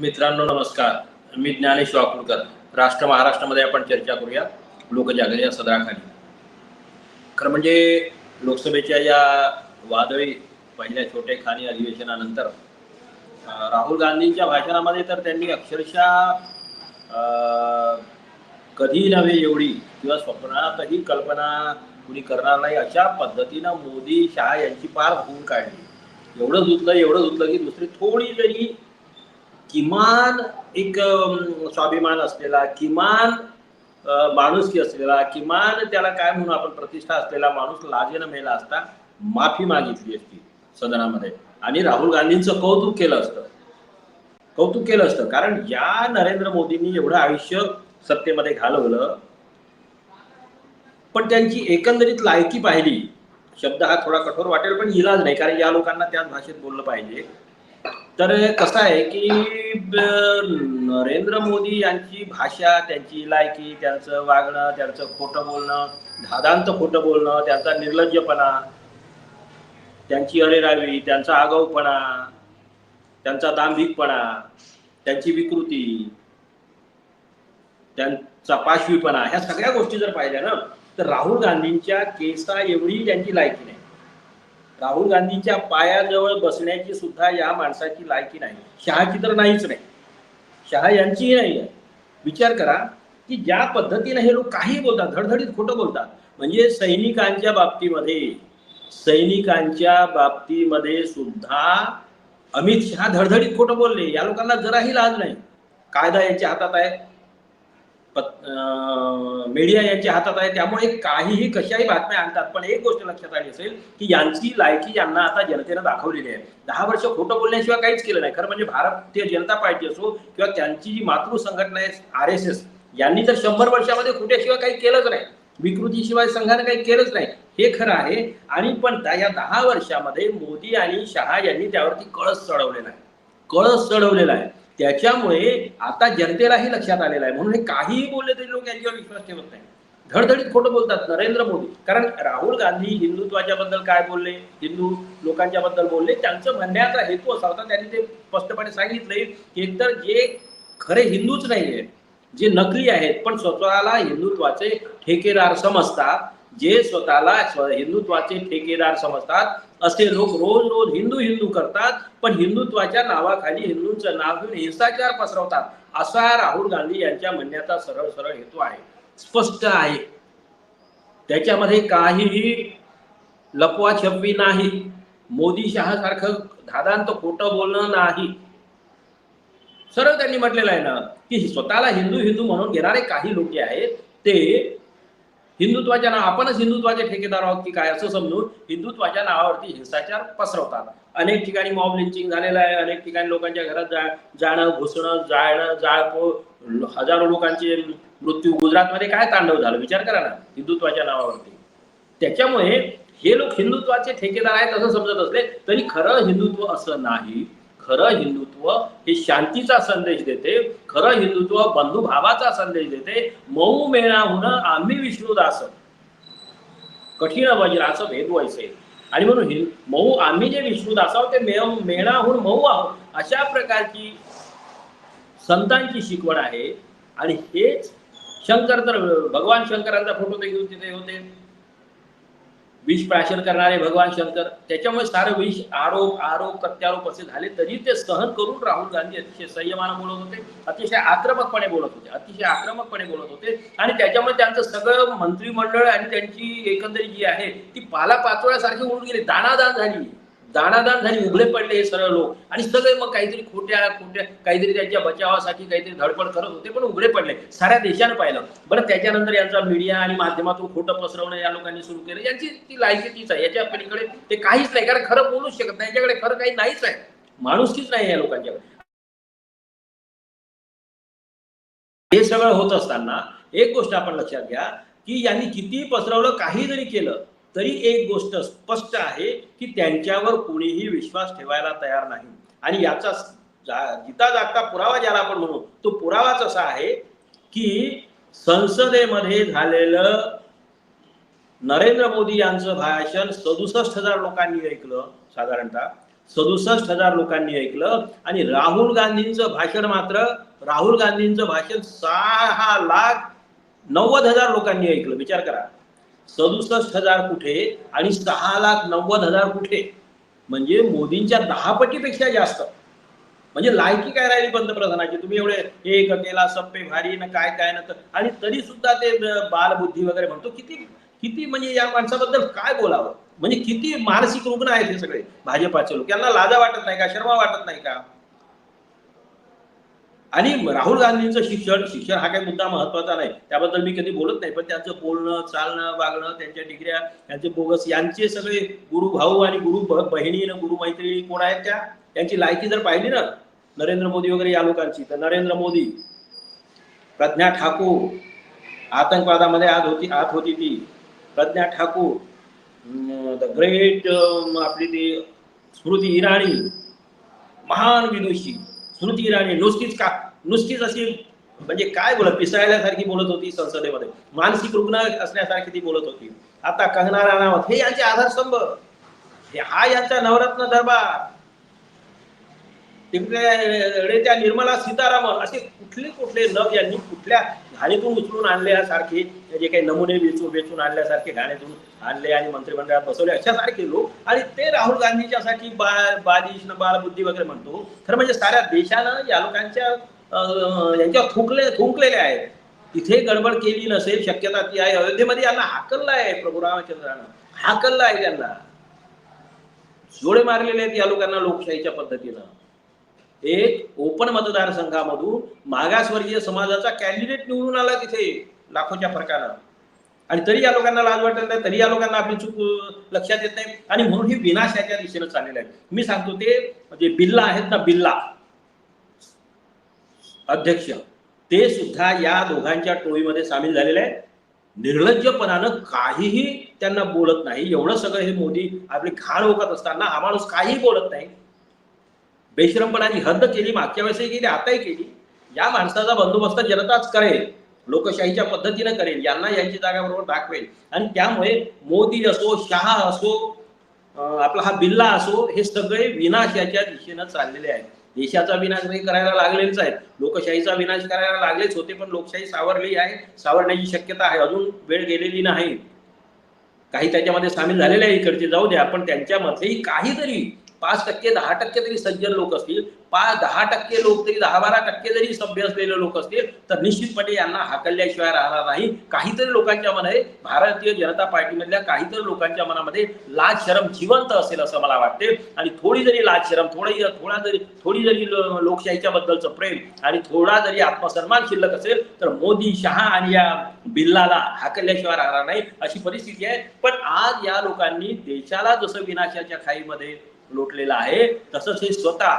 मित्रांनो नमस्कार. मी ज्ञानेश वाकुळकर राष्ट्र महाराष्ट्रामध्ये आपण चर्चा करूया. लोकजागरण या सदराखाली. खरं म्हणजे लोकसभेच्या या वादळी पहिल्या छोटे खाणी अधिवेशनानंतर राहुल गांधींच्या भाषणामध्ये तर त्यांनी अक्षरशः कधी नव्हे एवढी किंवा स्वप्नातही कल्पना कुणी करणार नाही अशा पद्धतीनं मोदी शहा यांची पार होऊन काढली. एवढं धुतलं एवढं धुतलं की दुसरी थोडी जरी किमान एक स्वाभिमान असलेला किमान माणुसकी असलेला किमान त्याला काय म्हणू आपण प्रतिष्ठा असलेला माणूस लाजेनं मेला असता माफी मागितली असती सदनामध्ये. आणि राहुल गांधींचं कौतुक केलं असतं. कौतुक केलं असतं. कारण या नरेंद्र मोदींनी एवढं आयुष्य सत्तेमध्ये घालवलं पण त्यांची एकंदरीत लायकी पाहिली शब्द हा थोडा कठोर वाटेल पण इलाज नाही कारण या लोकांना त्याच भाषेत बोललं पाहिजे. तर कसं आहे की नरेंद्र मोदी यांची भाषा त्यांची लायकी त्यांचं वागणं त्यांचं खोटं बोलणं धादांत खोटं बोलणं त्यांचा निर्लज्जपणा त्यांची अरेरावी त्यांचा आगाऊपणा त्यांचा दांभिकपणा त्यांची विकृती त्यांचा पाशवीपणा ह्या सगळ्या गोष्टी जर पाहिल्या ना तर राहुल गांधींच्या केसा एवढी त्यांची लायकी नाही. राहुल गांधीच्या पायाजवळ बसण्याची सुद्धा या माणसाची लायकी नाही. शहाची तर नाहीच नाही. शहा यांचीही नाही आहे. विचार करा की ज्या पद्धतीने हे लोक काही बोलतात धडधडीत खोटं बोलतात म्हणजे सैनिकांच्या बाबतीमध्ये सैनिकांच्या बाबतीमध्ये सुद्धा अमित शहा धडधडीत खोटं बोलले. या लोकांना जराही लाज नाही. कायदा यांच्या हातात आहे. मीडिया यांच्या हातात आहे. त्यामुळे काहीही कशाही बातम्या आणतात पण एक गोष्ट लक्षात आली असेल की यांची लायकी यांना आता जनतेनं दाखवलेली आहे. दहा वर्ष खोटं बोलण्याशिवाय काहीच केलं नाही. खरं म्हणजे भारतीय जनता पार्टी असो किंवा त्यांची जी मातृ संघटना आहे आर एस एस यांनी तर शंभर वर्षामध्ये खोट्याशिवाय काही केलंच नाही. विकृतीशिवाय संघानं काही केलंच नाही. हे खरं आहे. आणि पण त्या- या दहा वर्षामध्ये मोदी आणि शहा यांनी त्यावरती कळस चढवलेला आहे. कळस चढवलेला आहे. त्याच्यामुळे आता जनतेलाही लक्षात आलेलं आहे. म्हणून हे काहीही बोलले तरी लोक यांच्यावर विश्वास ठेवत नाही धडधडीत खोटं बोलतात नरेंद्र मोदी. कारण राहुल गांधी हिंदुत्वाच्या बद्दल काय बोलले? हिंदू लोकांच्या बद्दल बोलले? त्यांचं म्हणण्याचा हेतू असा होता. त्यांनी ते स्पष्टपणे सांगितले की एकतर जे खरे हिंदूच नाहीये जे नकली आहेत पण स्वतःला हिंदुत्वाचे ठेकेदार समजतात. जे स्वतःला हिंदुत्वाचे ठेकेदार समजतात असे लोक रोज रोज हिंदू हिंदू करतात पण हिंदुत्वाच्या नावाखाली हिंदूंचं नाव घेऊन हिंसाचार पसरवतात असा राहुल गांधी यांच्या म्हणण्याचा सरळ सरळ हेतू आहे. स्पष्ट आहे. त्याच्यामध्ये काहीही लपवा छपवी नाही. मोदी शहासारखं धादांत खोटं बोलणं नाही. सरळ त्यांनी म्हटलेलं आहे ना की स्वतःला हिंदू हिंदू म्हणून घेणारे काही लोक आहेत ते हिंदुत्वाच्या नाव आपणच हिंदुत्वाचे ठेकेदार आहोत की काय असं समजून हिंदुत्वाच्या नावावरती हिंसाचार पसरवतात. अनेक ठिकाणी मॉब लिंचिंग झालेलं आहे अनेक ठिकाणी लोकांच्या घरात जा जाणं घुसणं जाळणं जाळपो हजारो लोकांचे मृत्यू. गुजरातमध्ये काय तांडव झालं? विचार करा ना हिंदुत्वाच्या नावावरती. त्याच्यामुळे हे लोक हिंदुत्वाचे ठेकेदार आहेत असं समजत असले तरी खरं हिंदुत्व असं नाही. खरं हिंदुत्व हे शांतीचा संदेश देते खरं हिंदुत्व बंधुभावाचा संदेश देते मऊ मेळाहून आम्ही विष्णुदास. कठीण वज्राचं भेद वैसे आणि म्हणून हिंद मऊ आम्ही जे विष्णुदास आहोत ते मेळ मेणाहून मऊ आहोत. अशा प्रकारची संतांची शिकवण आहे. आणि हेच शंकर तर भगवान शंकरांचा फोटो ते घेऊन तिथे होते. विष प्राशन करणारे भगवान शंकर त्याच्यामुळे सारं विष आरोप आरोप प्रत्यारोप असे झाले तरी ते सहन करून राहुल गांधी अतिशय संयमानं बोलत होते अतिशय आक्रमकपणे बोलत होते अतिशय आक्रमकपणे बोलत होते. आणि त्याच्यामुळे त्यांचं सगळं मंत्रिमंडळ आणि त्यांची एकंदरीत जी आहे ती पाला पाचोळ्यासारखी उडून गेली दानादान झाली. दाणादाण झाली उघडे पडले हे सर्व लोक. आणि सगळे मग काहीतरी खोट्या खोट्या काहीतरी त्यांच्या बचावासाठी काहीतरी धडपड करत होते पण उघडे पडले. साऱ्या देशानं पाहिलं. बरं त्याच्यानंतर यांचा मीडिया आणि माध्यमातून खोटं पसरवणं या लोकांनी सुरू केलं. यांची ती लायकी तीच आहे. याच्या पलीकडे ते काहीच नाही. कारण खरं बोलूच शकत नाही. याच्याकडे खरं काही नाहीच आहे. माणुसकीच नाही या लोकांच्याकडे. हे सगळं होत असताना एक गोष्ट आपण लक्षात घ्या की यांनी किती पसरवलं काही जरी केलं तरी एक गोष्ट स्पष्ट आहे की त्यांच्यावर कोणीही विश्वास ठेवायला तयार नाही. आणि याचा जिता जागता पुरावा ज्याला आपण म्हणू तो पुरावाच असा आहे की संसदेमध्ये झालेलं नरेंद्र मोदी यांचं भाषण सदुसष्ट हजार लोकांनी ऐकलं साधारणतः. सदुसष्ट हजार लोकांनी ऐकलं आणि राहुल गांधींचं भाषण मात्र राहुल गांधींचं भाषण सहा लाख नव्वद हजार लोकांनी ऐकलं. विचार करा. सदुसष्ट हजार कुठे आणि सहा लाख नव्वद हजार कुठे? म्हणजे मोदींच्या दहा पटीपेक्षा जास्त. म्हणजे लायकी काय राहिली पंतप्रधानाची? तुम्ही एवढे एक केला सप्पे भारी ना काय काय ना तर आणि तरी सुद्धा ते बालबुद्धी वगैरे म्हणतो. किती किती म्हणजे या माणसाबद्दल काय बोलावं? म्हणजे किती मानसिक रुग्ण आहेत हे सगळे? भाजपाचे लोक. यांना लाजा वाटत नाही का? शर्मा वाटत नाही का? आणि राहुल गांधींचं शिक्षण शिक्षण हा काही मुद्दा महत्त्वाचा नाही. त्याबद्दल मी कधी बोलत नाही पण त्यांचं बोलणं चालणं वागणं त्यांच्या डिग्र्या त्यांचे बोगस यांचे सगळे गुरु भाऊ आणि गुरु ब- बहिणी आणि गुरु मैत्रिणी कोण आहेत त्या? त्यांची लायकी जर पाहिली ना नरेंद्र मोदी वगैरे या लोकांची तर नरेंद्र मोदी प्रज्ञा ठाकूर आतंकवादामध्ये आत होती आत होती ती. प्रज्ञा ठाकूर द ग्रेट आपली ती स्मृती इराणी महान विदुषी. स्मृती इराणी नुसतीच का नुसतीच अशी म्हणजे काय बोलत पिसाळल्यासारखी बोलत होती संसदेमध्ये. मानसिक रुग्ण असण्यासारखी ती बोलत होती. आता कंगना राणावत हे यांचे आधारस्तंभ. हा यांचा नवरत्न दरबार. तिकडे त्या निर्मला सीतारामन असे कुठले कुठले नग यांनी कुठल्या घाणीतून उचलून आणल्यासारखे जे काही नमुने वेचून वेचून आणल्यासारखे घाणीतून आणले आणि मंत्रिमंडळात बसवले अशासारखे लोक. आणि ते राहुल गांधीच्यासाठी बा बालिश न बालबुद्धी वगैरे म्हणतो. खरं म्हणजे साऱ्या देशानं या लोकांच्या यांच्या थुंकले थुंकलेले आहेत. तिथे गडबड केली नसेल शक्यता ती आहे. अयोध्येमध्ये यांना हाकललं आहे प्रभू रामचंद्रानं. हाकललं आहे त्यांना. जोडे मारलेले आहेत या लोकांना लोकशाहीच्या पद्धतीनं. एक ओपन मतदारसंघामधून मागासवर्गीय समाजाचा कॅन्डिडेट निवडून आला तिथे लाखोच्या फरकानं. आणि तरी या लोकांना लाज वाटत नाही तरी या लोकांना आपली चूक लक्षात येत नाही. आणि म्हणून ही विनाशाच्या दिशेनं चाललेलं आहे. मी सांगतो ते म्हणजे बिल्ला आहेत ना बिल्ला. अध्यक्ष ते सुद्धा या दोघांच्या टोळीमध्ये सामील झालेले आहेत. निर्लज्जपणानं काहीही त्यांना बोलत नाही. एवढं सगळं हे मोदी आपली घाण ओकत असताना हा माणूस काहीही बोलत नाही. बेश्रमपणाने हद्द केली मागच्या वेळेसही केली आताही केली. या माणसाचा बंदोबस्त जनताच करेल लोकशाहीच्या पद्धतीनं करेल यांना यांची जागा बरोबर दाखवेल. आणि त्यामुळे मोदी असो शहा असो आपला हा बिल्ला असो हे सगळे विनाश याच्या दिशेनं चाललेले आहेत. देशाचा विनाश नाही करायला लागलेच आहेत. लोकशाहीचा विनाश करायला लागलेच होते पण लोकशाही सावरली आहे. सावरण्याची शक्यता आहे. अजून वेळ गेलेली नाही. काही त्याच्यामध्ये सामील झालेले आहे इकडचे. जाऊ द्या पण त्यांच्यामध्येही काहीतरी पाच टक्के दहा टक्के तरी सज्जन लोक असतील. पाच दहा टक्के लोक तरी दहा बारा टक्के जरी सभ्य असलेले लोक असतील तर निश्चितपणे यांना हाकलल्याशिवाय राहणार नाही. काहीतरी लोकांच्या मध्ये भारतीय जनता पार्टीमधल्या काहीतरी लोकांच्या मनामध्ये लाज शरम जिवंत असेल असं मला वाटते. आणि थोडी जरी लाज शरम थोडी थोडा जरी थोडी जरी लोकशाहीच्या बद्दलचं प्रेम आणि थोडा जरी आत्मसन्मान शिल्लक असेल तर मोदी शहा आणि या बिल्लाला हाकलल्याशिवाय राहणार नाही अशी परिस्थिती आहे. पण आज या लोकांनी देशाला जसं विनाशाच्या खाईमध्ये लोटलेला आहे. तसंच हे स्वतः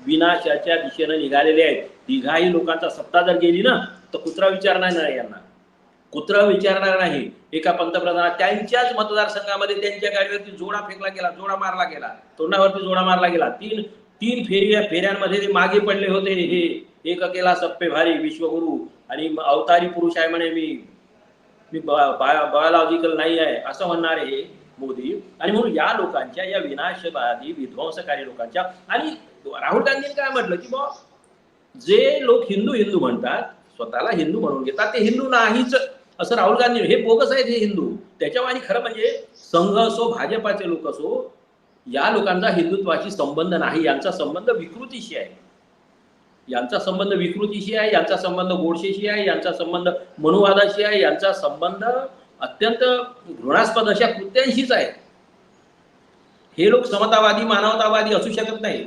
विनाशाच्या दिशेनं निघालेले आहेत. तिघाही लोकांचा सत्ता जर गेली ना तर कुत्रा विचारणार नाही यांना. कुत्रा विचारणार नाही. एका पंतप्रधाना त्यांच्याच मतदारसंघामध्ये त्यांच्या गाडीवरती जोडा फेकला गेला जोडा मारला गेला तोंडावरती जोडा मारला गेला. तीन तीन फेरी फेऱ्यांमध्ये ते मागे पडले होते. हे एक अकेला सप्पे भारी विश्वगुरु. आणि अवतारी पुरुष आहे म्हणे मी. मी बायोलॉजिकल नाही आहे. असं म्हणणारे हे. मोदी आणि म्हणून या लोकांच्या या विनाशवादी विध्वंसकारी लोकांच्या आणि राहुल गांधींनी काय म्हटलं की बा जे लोक हिंदू हिंदू म्हणतात स्वतःला हिंदू म्हणून घेतात ते हिंदू नाहीच. असं राहुल गांधी हे बोगस आहेत हे हिंदू. त्याच्यावर आणि खरं म्हणजे संघ असो भाजपाचे लोक असो या लोकांचा हिंदुत्वाशी संबंध नाही यांचा संबंध विकृतीशी आहे. यांचा संबंध विकृतीशी आहे यांचा संबंध गोडशेशी आहे यांचा संबंध मनुवादाशी आहे यांचा संबंध अत्यंत घृणास्पद अशा कृत्यांशीच आहे हे लोक समतावादी मानवतावादी असू शकत नाही.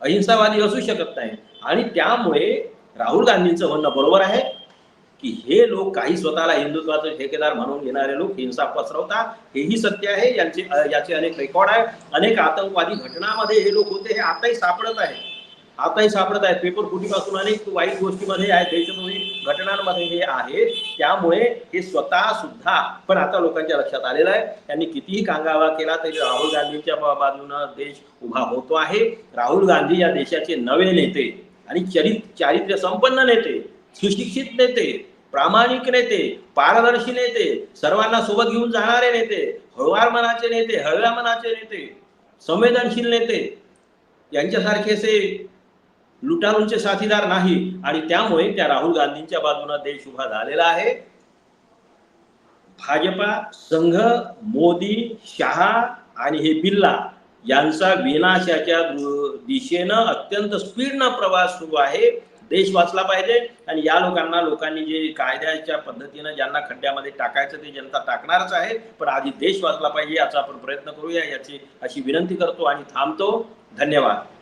अहिंसावादी असू शकत नाही. आणि त्यामुळे राहुल गांधींचं म्हणणं बरोबर आहे की हे लोक काही स्वतःला हिंदुत्वाचे ठेकेदार म्हणून घेणारे लोक हिंसा पसरवतात. हेही सत्य आहे. यांचे याचे अनेक रेकॉर्ड आहे. अनेक आतंकवादी घटनामध्ये हे लोक होते. हे आताही सापडत आहे आताही सापडत आहेत. पेपर फुटीपासून अनेक वाईट गोष्टीमध्ये आहेत देशद्रोही घटनांमध्ये हे आहे. त्यामुळे हे स्वतः सुद्धा पण आता लोकांच्या लक्षात आलेलं आहे. त्यांनी कितीही कांगावा केला तरी राहुल गांधींच्या बाजूनं देश उभा होतो आहे. राहुल गांधी या देशाचे नवे नेते आणि चरित चारित्र्य संपन्न नेते सुशिक्षित नेते प्रामाणिक नेते पारदर्शी नेते सर्वांना सोबत घेऊन जाणारे नेते हळवार मनाचे नेते हळव्या मनाचे नेते संवेदनशील नेते यांच्यासारखेसे लुटारूंचे साथीदार नाही आणि त्यामुळे त्या राहुल गांधींच्या बाजूने देश उभा झालेला आहे. भाजपा संघ मोदी शहा आणि हे बिल्ला यांचा विनाशाच्या दु- दिशेनं अत्यंत स्पीडनं प्रवास सुरू आहे. देश वाचला पाहिजे आणि या लोकांना लोकांनी जे कायद्याच्या पद्धतीनं ज्यांना खड्ड्यामध्ये टाकायचं ते जनता टाकणारच आहे. पण आधी देश वाचला पाहिजे याचा आपण प्रयत्न करूया याची अशी विनंती करतो आणि थांबतो. धन्यवाद.